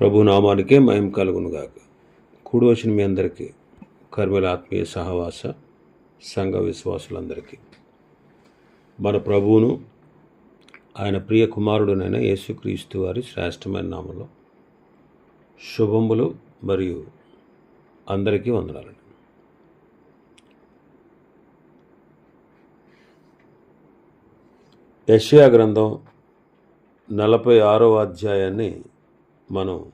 ప్రభు నామానికే మహిమ కలుగునుగాక. కూడి వచ్చిన మీ అందరికీ కర్మల ఆత్మీయ సహవాస సంఘ విశ్వాసులందరికీ. మన ప్రభువును ఆయన ప్రియ కుమారుడునైన యేసుక్రీస్తు వారి శ్రేష్టమైన నామంలో శుభములు మరియు అందరికీ వందనాలండి యెషయా గ్రంథం నలభై ఆరో అధ్యాయాన్ని మనం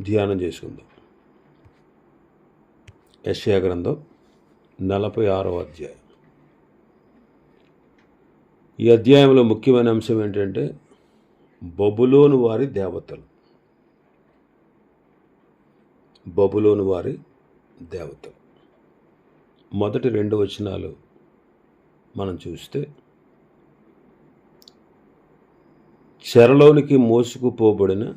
ధ్యానం చేసుకుందాం. యశ్యా గ్రంథం నలభై ఆరో అధ్యాయం. ఈ అధ్యాయంలో ముఖ్యమైన అంశం ఏంటంటే బబులోను వారి దేవతలు. బబులోను వారి దేవతలు. మొదటి రెండు వచనాలు మనం చూస్తే చెరలోనికి మోసుకుపోబడిన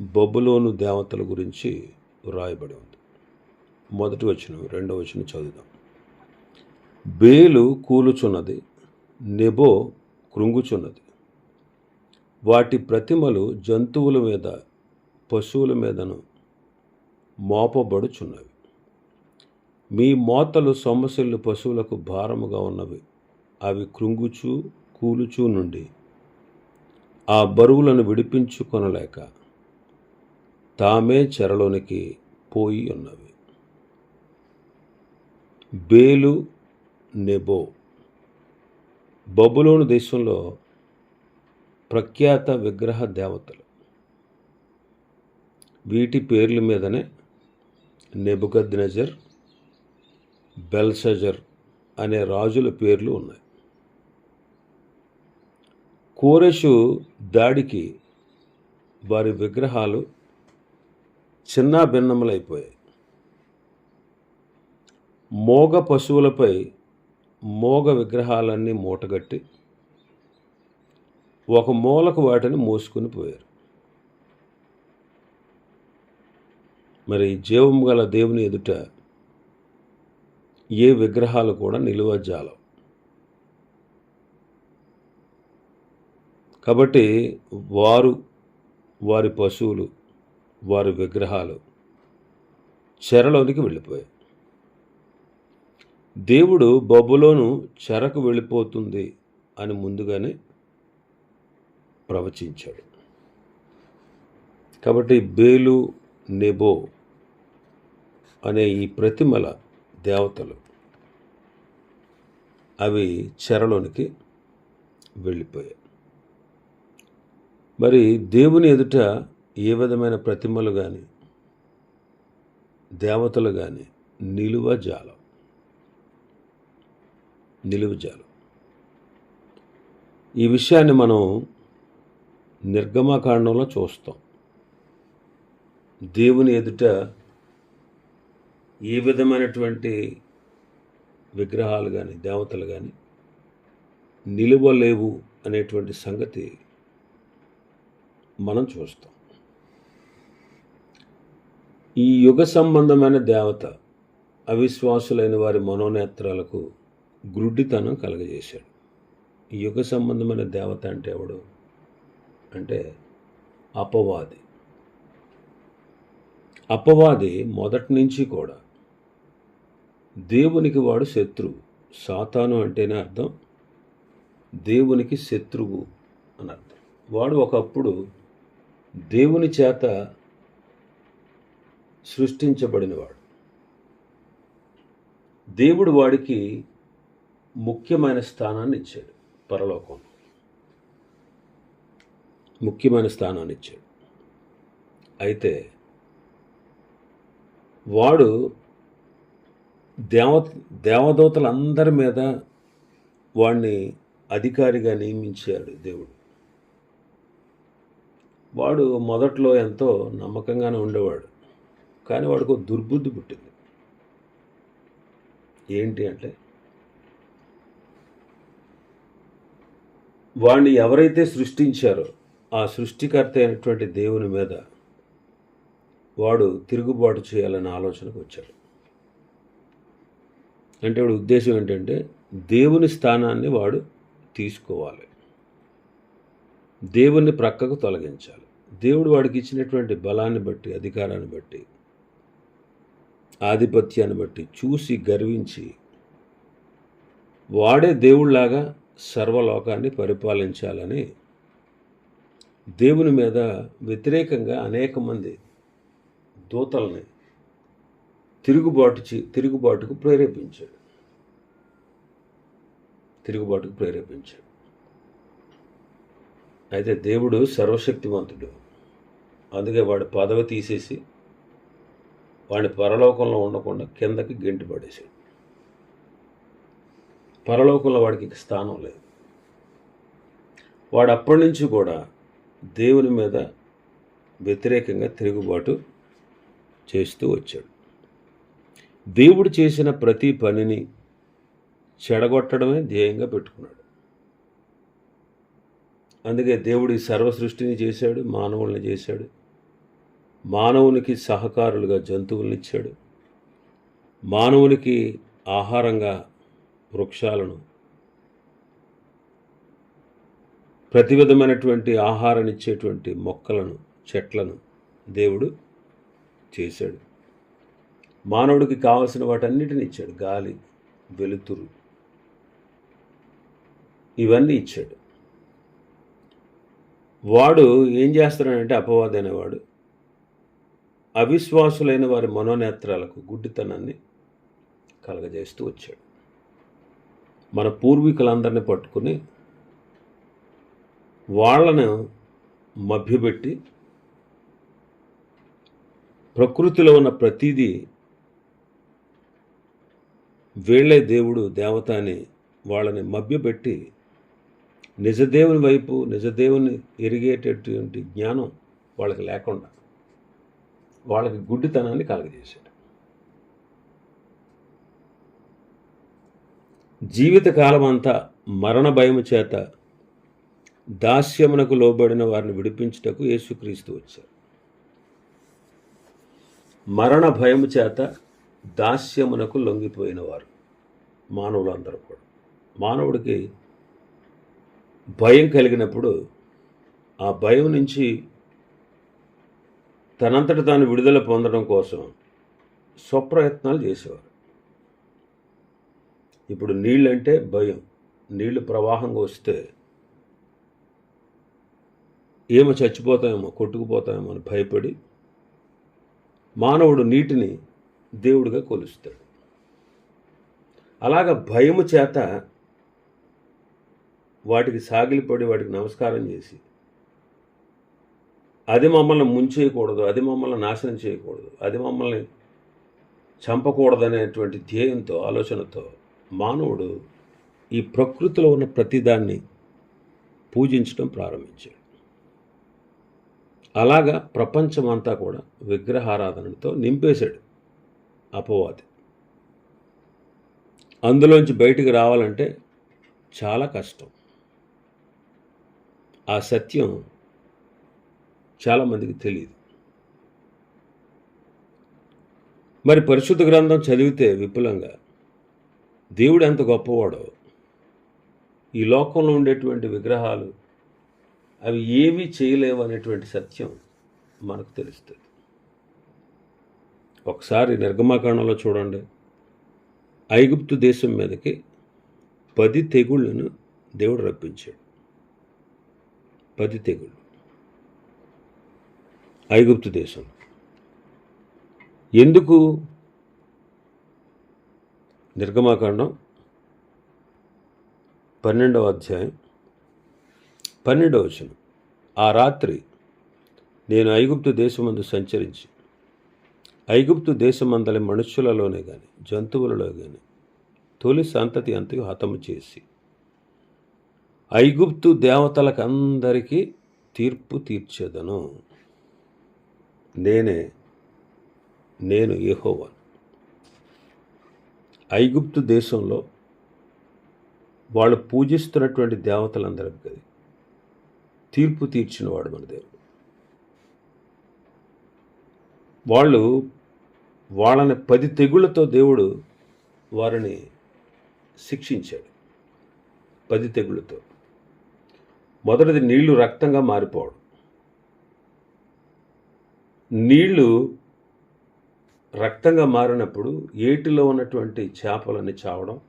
బొబ్బులోను దేవతల గురించి వ్రాయబడి ఉంది. మొదటి వచనం రెండవ వచనం చదువుదాం. బేలు కూలుచున్నది నెబో కృంగుచున్నది. వాటి ప్రతిమలు జంతువుల మీద పశువుల మీదను మోపబడుచున్నవి. మీ మోతలు సొమ్మసిల్లు పశువులకు భారముగా ఉన్నవి. అవి కృంగుచు కూలుచు నుండి ఆ బరువులను విడిపించుకొనలేక తామే చెరలోనికి పోయి ఉన్నవి. బేలు నెబో బబులోను దేశంలో ప్రఖ్యాత విగ్రహ దేవతలు. వీటి పేర్ల మీదనే నెబుకద్నెజర్ బెల్సజర్ అనే రాజుల పేర్లు ఉన్నాయి. కోరెషు దాడికి వారి విగ్రహాలు చిన్న భిన్నములైపోయాయి. మోగ పశువులపై మోగ విగ్రహాలన్నీ మూటగట్టి ఒక మూలకు వాటిని మోసుకుని పోయారు. మరి జీవం గల దేవుని ఎదుట ఏ విగ్రహాలు కూడా నిలువజాలం కాబట్టి వారు వారి పశువులు వారి విగ్రహాలు చెరలోనికి వెళ్ళిపోయాయి. దేవుడు బొబ్బులోను చెరకు వెళ్ళిపోతుంది అని ముందుగానే ప్రవచించాడు. కాబట్టి బేలు నెబో అనే ఈ ప్రతిమల దేవతలు అవి చెరలోనికి వెళ్ళిపోయాయి. మరి దేవుని ఎదుట ఏ విధమైన ప్రతిమలు కానీ దేవతలు కానీ నిలువ జాలం. నిలువ జాలం. ఈ విషయాన్ని మనం నిర్గమకాండంలో చూస్తాం. దేవుని ఎదుట ఏ విధమైనటువంటి విగ్రహాలు కానీ దేవతలు కానీ నిలువలేవు అనేటువంటి సంగతి మనం చూస్తాం. ఈ యుగ సంబంధమైన దేవత అవిశ్వాసులైన వారి మనోనేత్రాలకు గ్రుడ్డితనం కలగజేశాడు. ఈ యుగ సంబంధమైన దేవత అంటే ఎవడు? అంటే అపవాది. అపవాది మొదటి నుంచి కూడా దేవునికి వాడు శత్రువు. సాతాను అంటేనే అర్థం దేవునికి శత్రువు అని అర్థం. వాడు ఒకప్పుడు దేవుని చేత సృష్టించబడినవాడు. దేవుడు వాడికి ముఖ్యమైన స్థానాన్ని ఇచ్చాడు పరలోకం ముఖ్యమైన స్థానాన్ని ఇచ్చాడు. అయితే వాడు దేవ దేవదూతలందరి మీద వాడిని అధికారిగా నియమించాడు దేవుడు. వాడు మొదట్లో ఎంతో నమ్మకంగానే ఉండేవాడు. కానీ వాడికి దుర్బుద్ధి పుట్టింది. ఏంటి అంటే వాడిని ఎవరైతే సృష్టించారో ఆ సృష్టికర్త అయినటువంటి దేవుని మీద వాడు తిరుగుబాటు చేయాలనే ఆలోచనకు వచ్చాడు. అంటే వాడి ఉద్దేశం ఏంటంటే దేవుని స్థానాన్ని వాడు తీసుకోవాలి. దేవుణ్ణి ప్రక్కకు తొలగించాలి. దేవుడు వాడికి ఇచ్చినటువంటి బలాన్ని బట్టి అధికారాన్ని బట్టి ఆధిపత్యాన్ని బట్టి చూసి గర్వించి వాడే దేవుళ్ళాగా సర్వలోకాన్ని పరిపాలించాలని దేవుని మీద వ్యతిరేకంగా అనేక మంది దూతల్ని తిరుగుబాటు తిరుగుబాటుకు ప్రేరేపించాడు. తిరుగుబాటుకు ప్రేరేపించాడు. అయితే దేవుడు సర్వశక్తివంతుడు. అందుకే వాడి పదవి తీసేసి వాడిని పరలోకంలో ఉండకుండా కిందకి గెంటి పడేసాడు పరలోకంలో వాడికి స్థానం లేదు. వాడు అప్పటి నుంచి కూడా దేవుని మీద వ్యతిరేకంగా తిరుగుబాటు చేస్తూ వచ్చాడు. దేవుడు చేసిన ప్రతి పనిని చెడగొట్టడమే ధ్యేయంగా పెట్టుకున్నాడు. అందుకే దేవుడు ఈ సర్వ సృష్టిని చేశాడు మానవుల్ని చేశాడు మానవునికి సహకారులుగా జంతువుల్ని ఇచ్చాడు మానవునికి ఆహారంగా వృక్షాలను ప్రతి విధమైనటువంటి ఆహారాన్ని ఇచ్చేటువంటి మొక్కలను చెట్లను దేవుడు చేశాడు. మానవుడికి కావలసిన వాటన్నిటిని ఇచ్చాడు. గాలి వెలుతురు ఇవన్నీ ఇచ్చాడు. వాడు ఏం చేస్తాడంటే అపవాది అనేవాడు అవిశ్వాసులైన వారి మనోనేత్రాలకు గుడ్డితనాన్ని కలగజేస్తూ వచ్చాడు. మన పూర్వీకులందరినీ పట్టుకుని వాళ్ళను మభ్యపెట్టి ప్రకృతిలో ఉన్న ప్రతిదీ వీళ్ళే దేవుడు దేవత అని వాళ్ళని మభ్యపెట్టి నిజదేవుని వైపు నిజదేవుని ఎరిగేటటువంటి జ్ఞానం వాళ్ళకి లేకుండా వాళ్ళకి గుడ్డితనాన్ని కలగజేశాడు. జీవితకాలం అంతా మరణ భయము చేత దాస్యమునకు లోబడిన వారిని విడిపించుటకు యేసుక్రీస్తు వచ్చారు. మరణ భయము చేత దాస్యమునకు లొంగిపోయిన వారు మానవులందరూ కూడా. మానవుడికి భయం కలిగినప్పుడు ఆ భయం నుంచి తనంతట తాను విడుదల పొందడం కోసం స్వప్రయత్నాలు చేసేవారు. ఇప్పుడు నీళ్ళంటే భయం. నీళ్ళు ప్రవాహంగా వస్తే ఏమో చచ్చిపోతామేమో కొట్టుకుపోతామేమో అని భయపడి మానవుడు నీటిని దేవుడిగా కొలుస్తాడు. అలాగ భయము చేత వాటికి సాగిలిపడి వాటికి నమస్కారం చేసి అది మమ్మల్ని ముంచేయకూడదు అది మమ్మల్ని నాశనం చేయకూడదు అది మమ్మల్ని చంపకూడదనేటువంటి ధ్యేయంతో ఆలోచనతో మానవుడు ఈ ప్రకృతిలో ఉన్న ప్రతిదాన్ని పూజించడం ప్రారంభించాడు. అలాగా ప్రపంచమంతా కూడా విగ్రహారాధనతో నింపేశాడు అపవాది. అందులోంచి బయటికి రావాలంటే చాలా కష్టం. ఆ సత్యం చాలామందికి తెలియదు మరి పరిశుద్ధ గ్రంథం చదివితే విపులంగా దేవుడు ఎంత గొప్పవాడో ఈ లోకంలో ఉండేటువంటి విగ్రహాలు అవి ఏమీ చేయలేవు అనేటువంటి సత్యం మనకు తెలుస్తుంది. ఒకసారి నిర్గమాకాండంలో చూడండి. ఐగుప్తు దేశం మీదకి పది తెగుళ్ళను దేవుడు రప్పించాడు. పది తెగుళ్ళు ఐగుప్తు దేశం. ఎందుకు? నిర్గమాకాండం పన్నెండవ అధ్యాయం పన్నెండవ వచనం. ఆ రాత్రి నేను ఐగుప్తు దేశమందు సంచరించి ఐగుప్తు దేశమందలి మనుష్యులలోనే కానీ జంతువులలో కానీ తొలి సంతతి అంతకు హతము చేసి ఐగుప్తు దేవతలకందరికీ తీర్పు తీర్చేదను. నేనే నేను యెహోవాను ఐగుప్తు దేశంలో వాళ్ళు పూజిస్తున్నటువంటి దేవతలందరికీ తీర్పు తీర్చినవాడు మన దేవుడు. వాళ్ళు వాళ్ళని పది తెగుళ్ళతో దేవుడు వారిని శిక్షించాడు. పది తెగుళ్ళతో మొదటిది నీళ్ళు రక్తంగా మారిపోవడం. నీళ్ళు రక్తంగా మారినప్పుడు ఏటిలో ఉన్నటువంటి చేపలన్నీ చావడం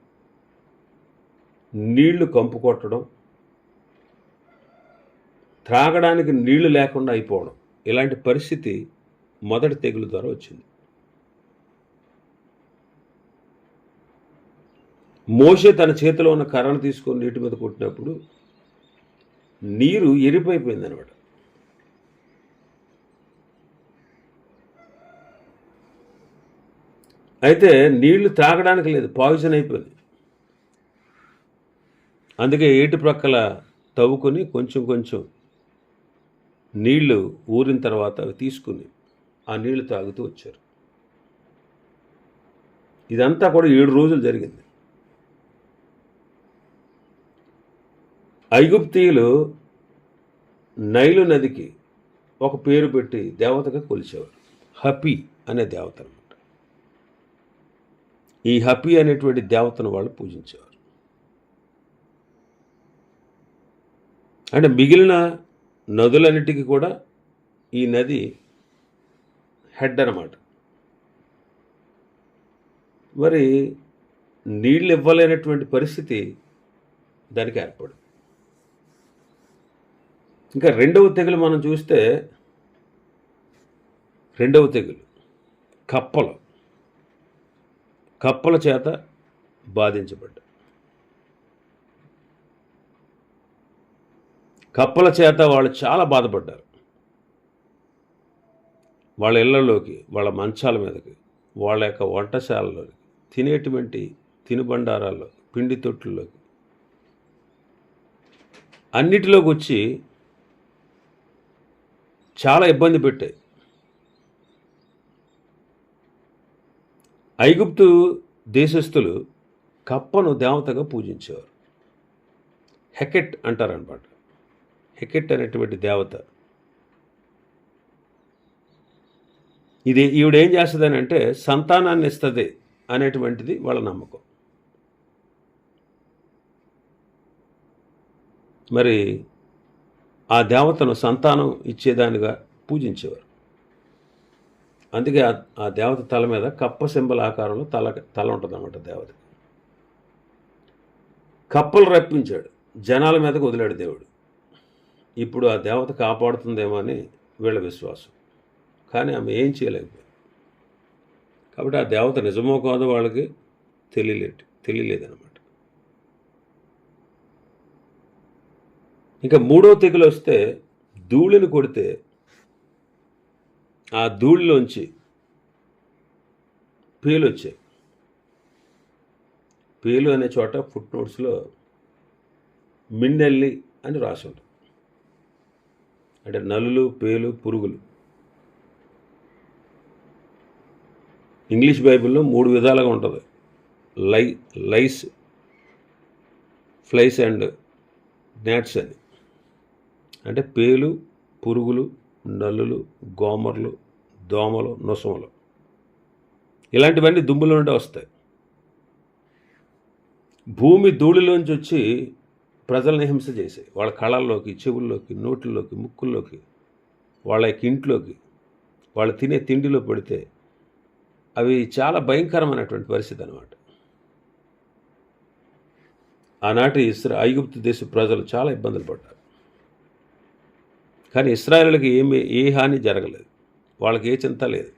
నీళ్ళు కంపు కొట్టడం త్రాగడానికి నీళ్ళు లేకుండా అయిపోవడం. ఇలాంటి పరిస్థితి మొదటి తెగులు ద్వారా వచ్చింది. మోషే తన చేతిలో ఉన్న కర్రను తీసుకొని నీటి మీద కొట్టినప్పుడు నీరు ఎరిపోయిపోయింది అనమాట అయితే నీళ్ళు తాగడానికి లేదు పాయిజన్ అయిపోయింది. అందుకే ఏటి ప్రక్కల తవ్వుకొని కొంచెం కొంచెం నీళ్ళు ఊరిన తర్వాత అవి తీసుకుని ఆ నీళ్ళు తాగుతూ వచ్చారు. ఇదంతా కూడా ఏడు రోజులు జరిగింది. ఐగుప్తీయులు నైలు నదికి ఒక పేరు పెట్టి దేవతగా కొలిచేవారు. హపి అనే దేవతను. ఈ హపి అనేటువంటి దేవతను వాళ్ళు పూజించేవారు. అంటే మిగిలిన నదులన్నిటికీ కూడా ఈ నది హెడ్ అన్నమాట. మరి నీళ్ళు ఇవ్వలేనటువంటి పరిస్థితి దానికి ఏర్పడింది. ఇంకా రెండవ తెగులు మనం చూస్తే రెండవ తెగులు కప్పలు. కప్పల చేత బాధించబడ్డ కప్పల చేత వాళ్ళు చాలా బాధపడ్డారు. వాళ్ళ ఇళ్ళలోకి వాళ్ళ మంచాల మీదకి వాళ్ళ యొక్క వంటశాలలోకి తినేటువంటి తినుబండారాల్లో పిండి తొట్టుల్లోకి. అన్నిటిలోకి వచ్చి చాలా ఇబ్బంది పెట్టాయి. ఐగుప్తు దేశస్థులు కప్పను దేవతగా పూజించేవారు. హెకెట్ అంటారనమాట హెకెట్ అనేటువంటి దేవత. ఇది ఈవిడ ఏం చేస్తుందని అంటే సంతానాన్ని ఇస్తుంది అనేటువంటిది వాళ్ళ నమ్మకం. మరి ఆ దేవతను సంతానం ఇచ్చేదానిగా పూజించేవారు. అందుకే ఆ దేవత తల మీద కప్ప సింబల్ ఆకారంలో తల తల ఉంటుందన్నమాట దేవత. కప్పలు రప్పించాడు. జనాల మీదకు వదిలాడు దేవుడు. ఇప్పుడు ఆ దేవత కాపాడుతుందేమో అని వీళ్ళ విశ్వాసం. కానీ ఆమె ఏం చేయలేకపోయింది. కాబట్టి ఆ దేవత నిజమో కాదో వాళ్ళకి తెలియలేదు తెలియలేదన్నమాట. ఇంకా మూడో తెగులు వస్తే ధూళిని కొడితే ఆ ధూళిలోంచి పేలు వచ్చాయి. పేలు అనే చోట ఫుట్ నోట్స్లో మిన్నెల్లి అని రాసి ఉంటుంది. అంటే నలులు పేలు పురుగులు. ఇంగ్లీష్ బైబిల్లో మూడు విధాలుగా ఉంటుంది. లై లైస్ ఫ్లైస్ అండ్ నాట్స్ అని. అంటే పేలు పురుగులు నల్లులు గోమర్లు దోమలు నొసములు. ఇలాంటివన్నీ దుమ్ముల నుండి వస్తాయి. భూమి ధూళిలోంచి వచ్చి ప్రజల్ని హింస చేసాయి. వాళ్ళ కళల్లోకి చెవుల్లోకి నోట్లలోకి ముక్కుల్లోకి వాళ్ళ యొక్క ఇంట్లోకి వాళ్ళు తినే తిండిలో పెడితే అవి చాలా భయంకరమైనటువంటి పరిస్థితి అనమాట ఆనాటి ఇస్రా ఐగుప్తు దేశ ప్రజలు చాలా ఇబ్బందులు పడ్డారు. కానీ ఇస్రాయేల్కి ఏమి ఏ హాని జరగలేదు. వాళ్ళకి ఏ చింత లేదు.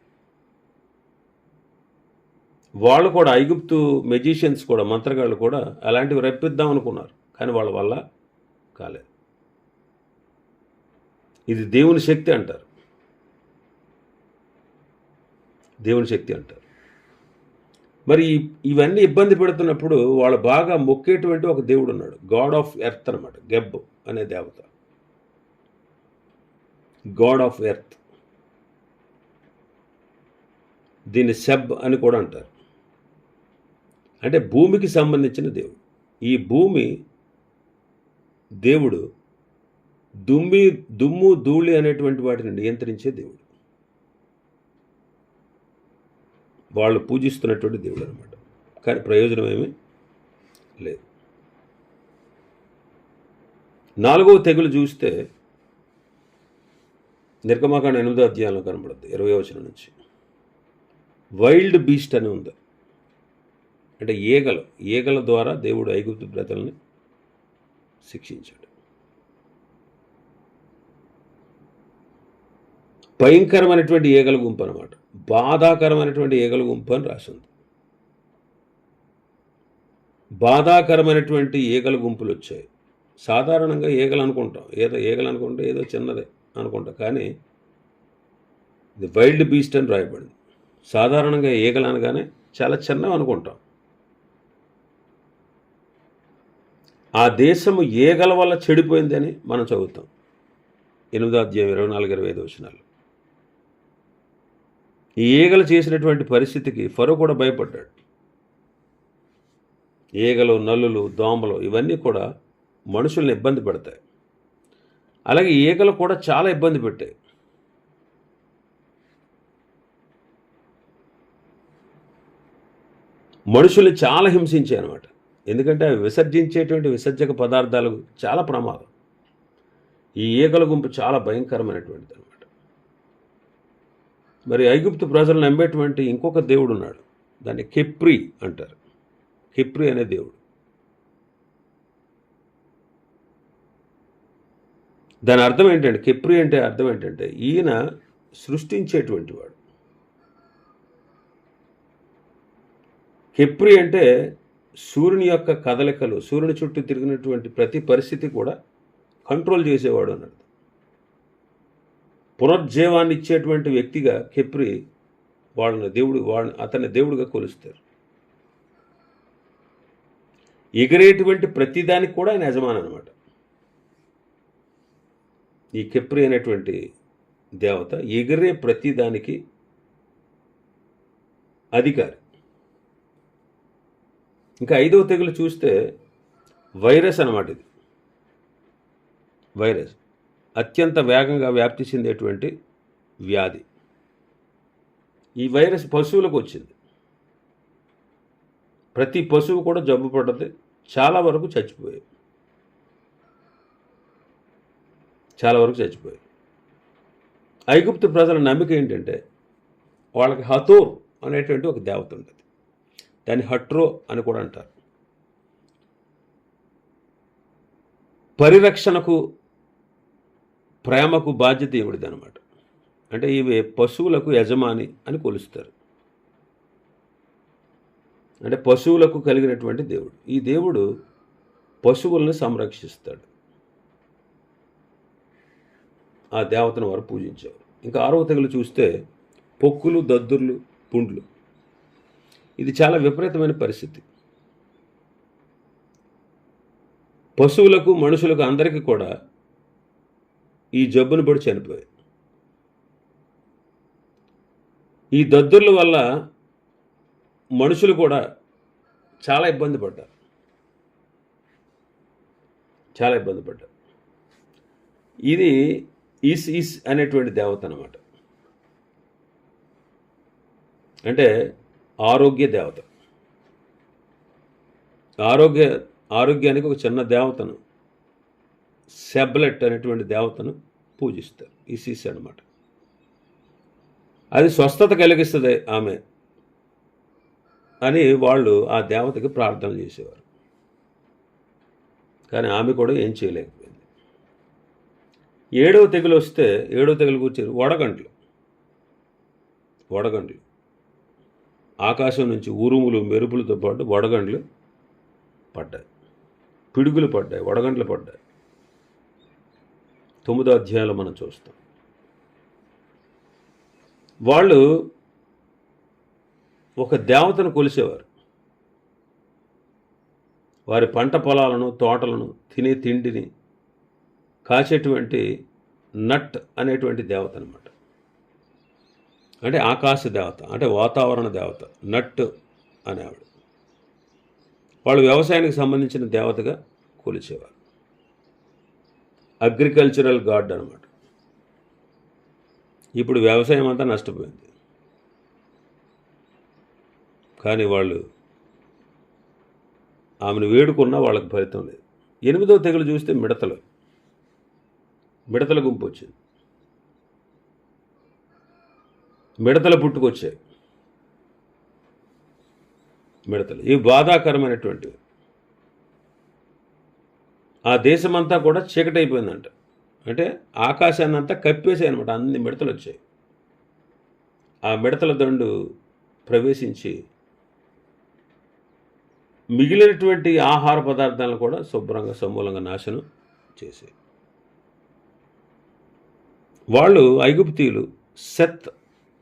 వాళ్ళు కూడా ఐగుప్తు మెజిషియన్స్ కూడా మంత్రగాళ్ళు కూడా అలాంటివి రప్పిద్దాం అనుకున్నారు. కానీ వాళ్ళ వల్ల కాలేదు. ఇది దేవుని శక్తి అంటారు. దేవుని శక్తి అంటారు. మరి ఇవన్నీ ఇబ్బంది పెడుతున్నప్పుడు వాళ్ళు బాగా మొక్కేటువంటి ఒక దేవుడు ఉన్నాడు గాడ్ ఆఫ్ ఎర్త్ అనమాట గెబ్ అనే దేవత. గాడ్ ఆఫ్ ఎర్త్ దీన్ని సెబ్ అని కూడా అంటారు. అంటే భూమికి సంబంధించిన దేవుడు. ఈ భూమి దేవుడు దుమ్మి దుమ్ము ధూళి అనేటువంటి వాటిని నియంత్రించే దేవుడు. వాళ్ళు పూజిస్తున్నటువంటి దేవుడు అనమాట కానీ ప్రయోజనం ఏమీ లేదు. నాలుగవ తెగులు చూస్తే నిర్గమాకాండ ఎనిమిదో అధ్యాయంలో కనబడుద్ది ఇరవై వచనం నుంచి. వైల్డ్ బీస్ట్ అని ఉంది. అంటే ఈగలు ఈగల ద్వారా దేవుడు ఐగుప్తు ప్రజల్ని శిక్షించాడు. భయంకరమైనటువంటి ఈగల గుంపు అనమాట బాధాకరమైనటువంటి ఈగల గుంపు అని రాసింది. బాధాకరమైనటువంటి ఈగల గుంపులు వచ్చాయి. సాధారణంగా ఈగలు అనుకుంటాం. ఏదో ఈగలు అనుకుంటే ఏదో చిన్నదే. అనుకుంటాం. కానీ ఇది వైల్డ్ బీస్ట్ అని రాయబడింది. సాధారణంగా ఈగలు అనగానే చాలా చిన్నవి అనుకుంటాం. ఆ దేశము ఈగల వల్ల చెడిపోయిందని మనం చదువుతాం. ఎనిమిదో అధ్యాయం ఇరవై నాలుగు ఇరవై ఐదు వచనాలు. ఈ ఈగలు చేసినటువంటి పరిస్థితికి ఫరో కూడా భయపడ్డాడు. ఈగలు నల్లులు దోమలు ఇవన్నీ కూడా మనుషుల్ని ఇబ్బంది పెడతాయి. అలాగే ఈగలు కూడా చాలా ఇబ్బంది పెట్టాయి. మనుషుల్ని చాలా హింసించాయి అనమాట ఎందుకంటే అవి విసర్జించేటువంటి విసర్జక పదార్థాలు చాలా ప్రమాదం. ఈ ఈగల గుంపు చాలా భయంకరమైనటువంటిది అనమాట మరి ఐగుప్తు ప్రజలు నమ్మేటువంటి ఇంకొక దేవుడు ఉన్నాడు దాన్ని కెప్రి అంటారు. కెప్రి అనే దేవుడు. దాని అర్థం ఏంటంటే కెప్రి అంటే అర్థం ఏంటంటే ఈయన సృష్టించేటువంటి వాడు. కెప్రి అంటే సూర్యుని యొక్క కదలికలు సూర్యుని చుట్టూ తిరిగినటువంటి ప్రతి పరిస్థితి కూడా కంట్రోల్ చేసేవాడు అన్నది పునర్జీవాన్ని ఇచ్చేటువంటి వ్యక్తిగా కెప్రి వాళ్ళని దేవుడు వాళ్ళని అతన్ని దేవుడిగా కొలుస్తారు. ఎగిరేటువంటి ప్రతిదానికి కూడా ఆయన యజమాని అనమాట ఈ కెప్రి అనేటువంటి దేవత ఎగిరే ప్రతిదానికి అధికారి. ఇంకా ఐదవ తెగులు చూస్తే వైరస్ అన్నమాట ఇది. వైరస్. అత్యంత వేగంగా వ్యాప్తి చెందేటువంటి వ్యాధి. ఈ వైరస్ పశువులకు వచ్చింది. ప్రతి పశువు కూడా జబ్బు పడ్డది. చాలా వరకు చచ్చిపోయాయి. చాలా వరకు చచ్చిపోయాయి. ఐగుప్తు ప్రజల నమ్మిక ఏంటంటే వాళ్ళకి హతోర్ అనేటువంటి ఒక దేవత ఉంటుంది. దాన్ని హట్రో అని కూడా అంటారు. పరిరక్షణకు ప్రేమకు బాధ్యత ఏమిటిది అనమాట అంటే ఇవి పశువులకు యజమాని అని కొలుస్తారు. అంటే పశువులకు కలిగినటువంటి దేవుడు. ఈ దేవుడు పశువుల్ని సంరక్షిస్తాడు. ఆ దేవతను వారు పూజించారు. ఇంకా ఆరవ తెగులు చూస్తే పొక్కులు దద్దుర్లు పుండ్లు. ఇది చాలా విపరీతమైన పరిస్థితి. పశువులకు మనుషులకు అందరికీ కూడా ఈ జబ్బును పడి చనిపోయాయి. ఈ దద్దుర్ల వల్ల మనుషులు కూడా చాలా ఇబ్బంది పడ్డారు. చాలా ఇబ్బంది పడ్డారు. ఇది ఈస్ ఈస్ అనేటువంటి దేవత అనమాట అంటే ఆరోగ్య దేవత. ఆరోగ్య ఆరోగ్యానికి ఒక చిన్న దేవతను సెబ్లెట్ అనేటువంటి దేవతను పూజిస్తారు. ఈసీస్ అనమాట అది స్వస్థత కలిగిస్తుంది ఆమె అని వాళ్ళు ఆ దేవతకి ప్రార్థన చేసేవారు. కానీ ఆమె కూడా ఏం చేయలేదు. ఏడవ తెగులు వస్తే ఏడవ తెగులు కూర్చారు. వడగంట్లు వడగండ్లు. ఆకాశం నుంచి ఉరుములు మెరుపులతో పాటు వడగండ్లు పడ్డాయి. పిడుగులు పడ్డాయి వడగండ్లు పడ్డాయి. తొమ్మిదో అధ్యాయాలు మనం చూస్తాం. వాళ్ళు ఒక దేవతను కొలిసేవారు. వారి పంట పొలాలను తోటలను తినే తిండిని కాచేటువంటి నట్ అనేటువంటి దేవత అనమాట అంటే ఆకాశ దేవత అంటే వాతావరణ దేవత నట్ అనేవాడు. వాళ్ళు వ్యవసాయానికి సంబంధించిన దేవతగా కొలిచేవారు. అగ్రికల్చరల్ గాడ్ అనమాట ఇప్పుడు వ్యవసాయం అంతా నష్టపోయింది. కానీ వాళ్ళు ఆమెను వేడుకున్నా వాళ్ళకి ఫలితం లేదు. ఎనిమిదో తెగులు చూస్తే మిడతలు. మిడతల గుంపు వచ్చింది. మిడతలు పుట్టుకొచ్చాయి. మిడతలు. ఇవి బాధాకరమైనటువంటివి. ఆ దేశమంతా కూడా చీకటి అయిపోయిందంట అంటే ఆకాశాన్ని అంతా కప్పేసాయి అనమాట అన్ని మిడతలు వచ్చాయి. ఆ మిడతల దండు ప్రవేశించి మిగిలినటువంటి ఆహార పదార్థాలను కూడా శుభ్రంగా సమూలంగా నాశనం చేసాయి. వాళ్ళు ఐగుప్తీయులు. సెత్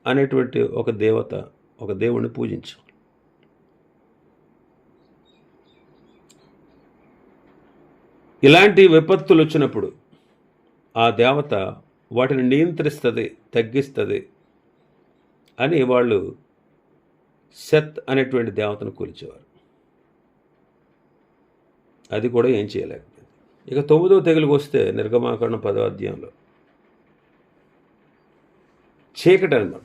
అనేటువంటి ఒక దేవత ఒక దేవుణ్ణి పూజించారు ఇలాంటి విపత్తులు వచ్చినప్పుడు ఆ దేవత వాటిని నియంత్రిస్తుంది తగ్గిస్తుంది అని వాళ్ళు సెత్ అనేటువంటి దేవతను కూల్చేవారు. అది కూడా ఏం చేయలేకపోయింది. ఇక తొమ్మిదవ తెగులకు వస్తే నిర్గమాకరణ పదో అధ్యాయంలో చీకటి అనమాట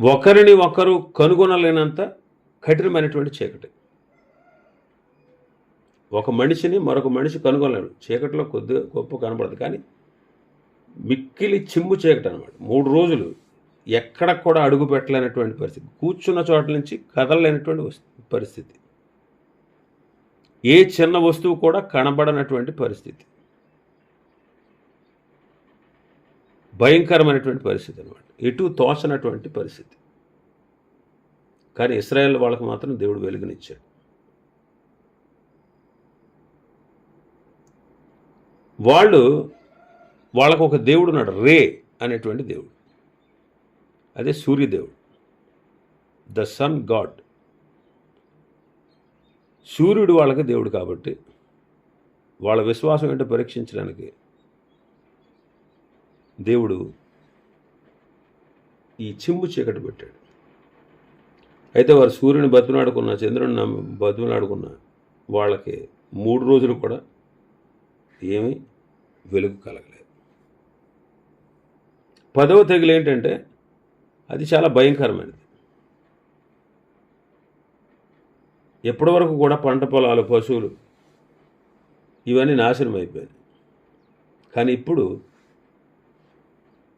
ఒకరిని ఒకరు కనుగొనలేనంత కఠినమైనటువంటి చీకటి. ఒక మనిషిని మరొక మనిషి కనుగొనలేడు చీకటిలో కొద్ది గొప్ప కనబడదు. కానీ మిక్కిలి చిమ్ము చీకటి అనమాట మూడు రోజులు ఎక్కడ కూడా అడుగు పెట్టలేనటువంటి పరిస్థితి. కూర్చున్న చోట నుంచి కదలలేనటువంటి పరిస్థితి. ఏ చిన్న వస్తువు కూడా కనబడనటువంటి పరిస్థితి. భయంకరమైనటువంటి పరిస్థితి అనమాట ఎటు తోచనటువంటి పరిస్థితి. కానీ ఇస్రాయేల్ వాళ్ళకు మాత్రం దేవుడు వెలుగునిచ్చాడు. వాళ్ళు వాళ్ళకు ఒక దేవుడు ఉన్నాడు రే అనేటువంటి దేవుడు. అదే సూర్యదేవుడు. The sun god. సూర్యుడు వాళ్ళకి దేవుడు కాబట్టి వాళ్ళ విశ్వాసం ఏంటో పరీక్షించడానికి దేవుడు ఈ చిమ్ము చీకటి పెట్టాడు. అయితే వారు సూర్యుని బతునాడుకున్న చంద్రుని నమ్మి బతునాడుకున్న వాళ్ళకి మూడు రోజులు కూడా ఏమీ వెలుగు కలగలేదు. పదవ తెగులు ఏంటంటే అది చాలా భయంకరమైనది. ఎప్పటి వరకు కూడా పంట పొలాలు పశువులు ఇవన్నీ నాశనం అయిపోయాయి. కానీ ఇప్పుడు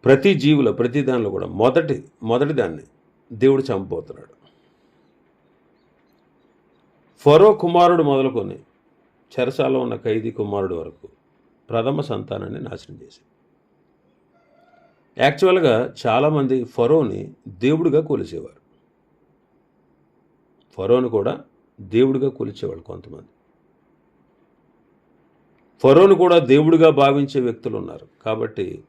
ప్రతి జీవుల ప్రతి దానిలో కూడా మొదటి మొదటి దాన్ని దేవుడు చంపబోతున్నాడు. ఫరో కుమారుడు మొదలుకొని చెరసాలో ఉన్న ఖైదీ కుమారుడు వరకు ప్రథమ సంతానాన్ని నాశనం చేశాడు. యాక్చువల్గా చాలామంది ఫరోని దేవుడిగా కొలిచేవారు ఫరోను కూడా దేవుడిగా కొలిచేవాళ్ళు కొంతమంది. ఫరోను కూడా దేవుడిగా భావించే వ్యక్తులు ఉన్నారు. కాబట్టి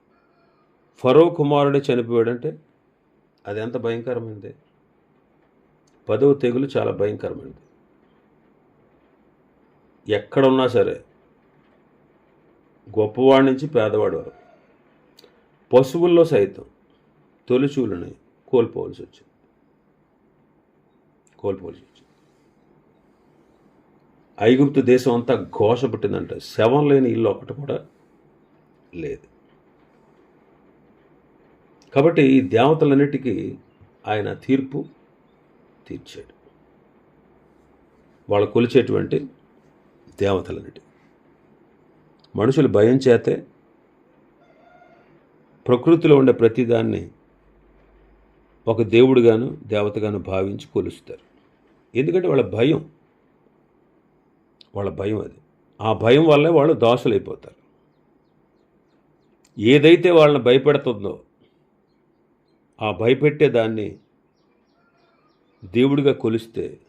ఫరో కుమారుడే చనిపోయాడంటే అది ఎంత భయంకరమైనది పదవ తెగులు చాలా భయంకరమైనది ఎక్కడున్నా సరే గొప్పవాడి నుంచి పేదవాడి వరకు. పశువుల్లో సైతం తొలిచూలని కోల్పోవలసి వచ్చింది. కోల్పోవలసి వచ్చింది ఐగుప్తు దేశం అంతా ఘోష పుట్టిందంట శవం లేని ఇల్లు ఒకటి కూడా లేదు. కాబట్టి ఈ దేవతలన్నిటికీ ఆయన తీర్పు తీర్చాడు. వాళ్ళు కొలిచేటువంటి దేవతలన్నిటి. మనుషులు భయం చేతే ప్రకృతిలో ఉండే ప్రతిదాన్ని ఒక దేవుడుగాను దేవతగాను భావించి కొలుస్తారు. ఎందుకంటే వాళ్ళ భయం వాళ్ళ భయం అది. ఆ భయం వల్లే వాళ్ళు దోషలైపోతారు ఏదైతే వాళ్ళని భయపెడుతుందో ఆ భయపెట్టే దాన్ని దేవుడిగా కొలిస్తే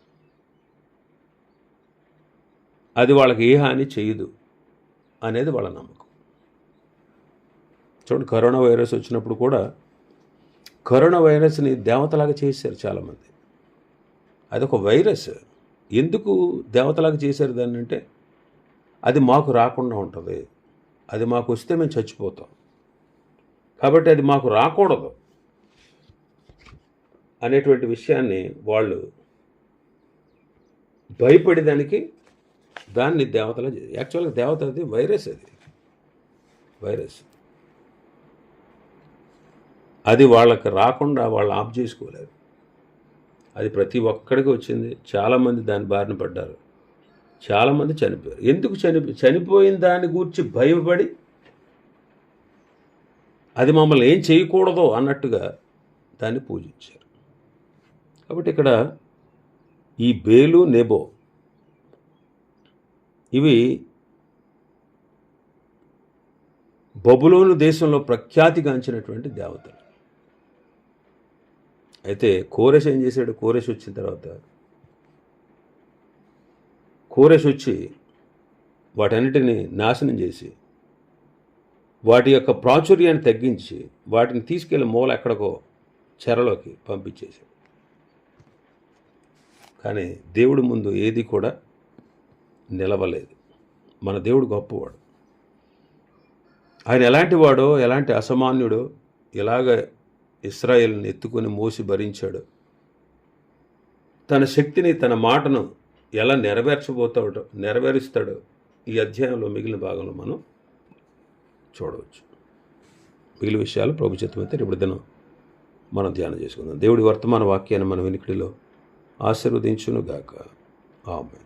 అది వాళ్ళకి ఏ హాని చేయదు అనేది వాళ్ళ నమ్మకం. చూడండి కరోనా వైరస్ వచ్చినప్పుడు కూడా కరోనా వైరస్ని దేవతలాగా చేశారు చాలామంది. అది ఒక వైరస్. ఎందుకు దేవతలాగా చేశారు దాన్ని అంటే అది మాకు రాకుండా ఉంటుంది. అది మాకు వస్తే మేము చచ్చిపోతాం. కాబట్టి అది మాకు రాకూడదు అనేటువంటి విషయాన్ని వాళ్ళు భయపడేదానికి దాన్ని దేవతల యాక్చువల్గా దేవత అది వైరస్ అది. వైరస్. అది వాళ్ళకి రాకుండా వాళ్ళు ఆఫ్ చేసుకోలేరు. అది ప్రతి ఒక్కడికి వచ్చింది. చాలామంది దాని బారిన పడ్డారు. చాలామంది చనిపోయారు. ఎందుకు చనిపో చనిపోయిన దాని గురించి భయపడి అది మమ్మల్ని ఏం చేయకూడదో అన్నట్టుగా దాన్ని పూజించారు. కాబట్టి ఇక్కడ ఈ బేలు నెబో ఇవి బబులోను దేశంలో ప్రఖ్యాతిగాంచినటువంటి దేవతలు. అయితే కోరెష్ ఏం చేశాడు? కోరెష్ వచ్చిన తర్వాత కోరెష్ వచ్చి వాటన్నిటిని నాశనం చేసి వాటి యొక్క ప్రాచుర్యాన్ని తగ్గించి వాటిని తీసుకెళ్ళి మూల ఎక్కడికో చెరలోకి పంపించేశాడు. కానీ దేవుడి ముందు ఏది కూడా నిలవలేదు. మన దేవుడు గొప్పవాడు. ఆయన ఎలాంటి వాడో ఎలాంటి అసామాన్యుడో ఇలాగ ఇస్రాయేల్ని ఎత్తుకొని మోసి భరించాడు. తన శక్తిని తన మాటను ఎలా నెరవేర్చబోతాడో నెరవేరుస్తాడో ఈ అధ్యాయంలో మిగిలిన భాగంలో మనం చూడవచ్చు. మిగిలిన విషయాలు ప్రభు ఇప్పుడు దినం మనం ధ్యానం చేసుకుందాం. దేవుడి వర్తమాన వాక్యాన్ని మన వెనుకడిలో ఆశీర్వదించును గాక ఆమె